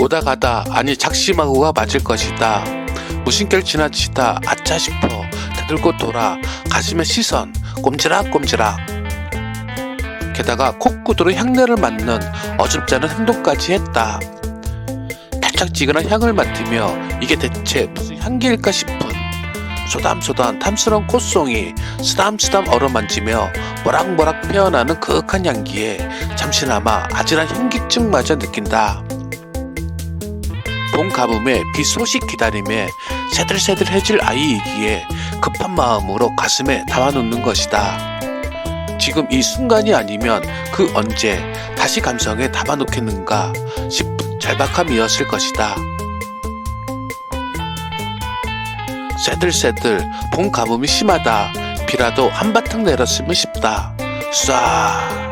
오다 가다 아니 작심하고가 맞을 것이다. 무심결 지나치다 아차 싶어 다들고 돌아 가슴에 시선 꼼지락꼼지락 게다가 콧구두로 향내를 맡는 어줍지 않은 행동까지 했다. 달짝지근한 향을 맡으며 이게 대체 무슨 향기일까 싶은 소담소담 탐스러운 콧송이 쓰담쓰담 어루만지며 모락모락 피어나는 그윽한 향기에 잠시나마 아찔한 현기증마저 느낀다. 봄 가뭄에 비 소식 기다림에 새들새들해질 아이이기에 급한 마음으로 가슴에 담아놓는 것이다. 지금 이 순간이 아니면 그 언제 다시 감성에 담아놓겠는가 싶은 절박함이었을 것이다. 새들새들 봄 가뭄이 심하다. 비라도 한바탕 내렸으면 싶다. 쏴.